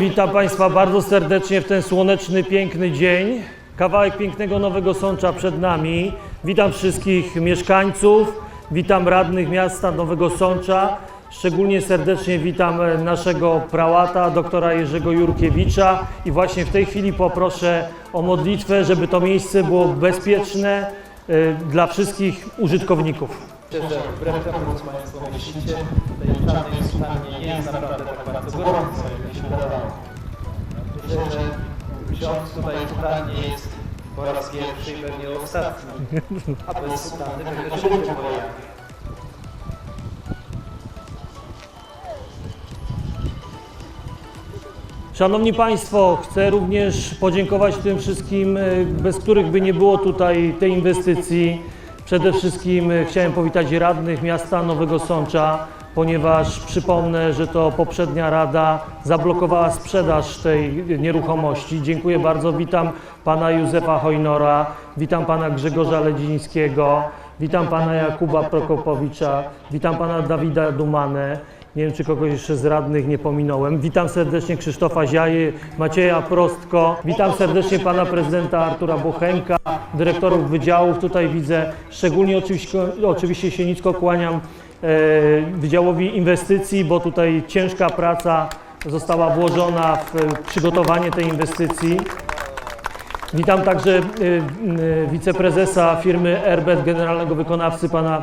Witam Państwa bardzo serdecznie w ten słoneczny, piękny dzień. Kawałek pięknego Nowego Sącza przed nami. Witam wszystkich mieszkańców, witam radnych miasta Nowego Sącza. Szczególnie serdecznie witam naszego prałata, doktora Jerzego Jurkiewicza i właśnie w tej chwili poproszę o modlitwę, żeby to miejsce było bezpieczne e, dla wszystkich użytkowników. Że wbrew temu, co Państwo myślicie, tej jest naprawdę tak bardzo gorąco, wydawało. Myślę, że ksiądz tutaj w sutannie jest po raz pierwszy i pewnie ostatni, a bez sutanny pewnie też będzie wojakiem. Szanowni Państwo, chcę również podziękować tym wszystkim, e, bez których by nie było tutaj tej inwestycji. Przede wszystkim e, chciałem powitać radnych miasta Nowego Sącza, ponieważ przypomnę, że to poprzednia rada zablokowała sprzedaż tej nieruchomości. Dziękuję bardzo. Witam pana Józefa Hojnora, witam pana Grzegorza Ledzińskiego, witam pana Jakuba Prokopowicza, witam pana Dawida Dumanę. Nie wiem, czy kogoś jeszcze z radnych nie pominąłem. Witam serdecznie Krzysztofa Ziaje, Macieja Prostko. Witam serdecznie pana prezydenta Artura Bochenka, dyrektorów wydziałów. Tutaj widzę, szczególnie oczywiście, oczywiście się nisko kłaniam Wydziałowi Inwestycji, bo tutaj ciężka praca została włożona w e, przygotowanie tej inwestycji. Witam także y, y, wiceprezesa firmy Airbet, generalnego wykonawcy pana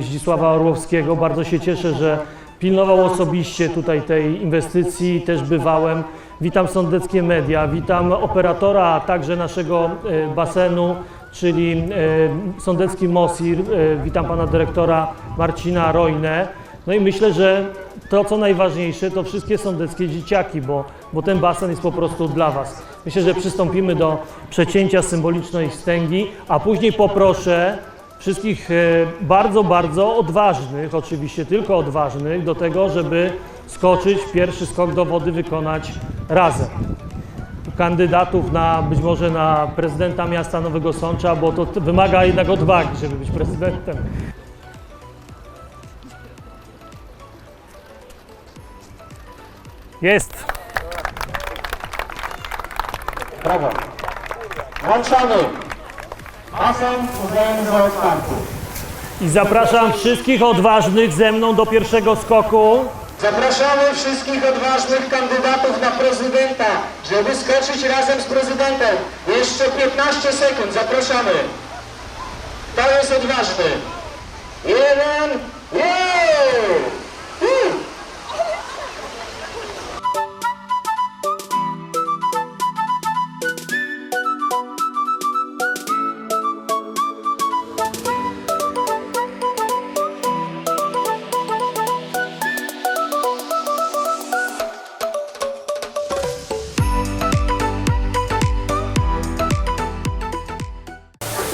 Zdzisława Orłowskiego. Bardzo się cieszę, że pilnował osobiście tutaj tej inwestycji, też bywałem. Witam Sądeckie Media, witam operatora, także naszego basenu, czyli y, Sądecki Mosir. Y, Witam pana dyrektora Marcina Rojnę. No i myślę, że to, co najważniejsze, to wszystkie sądeckie dzieciaki, bo, bo ten basen jest po prostu dla Was. Myślę, że przystąpimy do przecięcia symbolicznej wstęgi, a później poproszę wszystkich e, bardzo, bardzo odważnych, oczywiście tylko odważnych, do tego, żeby skoczyć, pierwszy skok do wody wykonać razem. Kandydatów na być może na prezydenta miasta Nowego Sącza, bo to wymaga jednak odwagi, żeby być prezydentem. Jest! Brawo. Włączamy. Basen uznajemy za otwarty. I zapraszam wszystkich odważnych ze mną do pierwszego skoku. Zapraszamy wszystkich odważnych kandydatów na prezydenta, żeby skoczyć razem z prezydentem. Jeszcze 15 sekund, zapraszamy. Kto jest odważny? Jeden,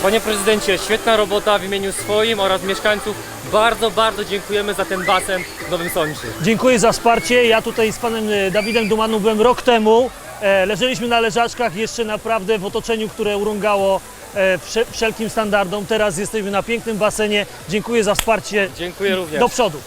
Panie prezydencie, świetna robota w imieniu swoim oraz mieszkańców. Bardzo, bardzo dziękujemy za ten basen w Nowym Sączu. Dziękuję za wsparcie. Ja tutaj z panem e, Dawidem Dumaną byłem rok temu. E, leżeliśmy na leżaczkach jeszcze naprawdę w otoczeniu, które urągało e, wsze- wszelkim standardom. Teraz jesteśmy na pięknym basenie. Dziękuję za wsparcie. Dziękuję również. Do przodu.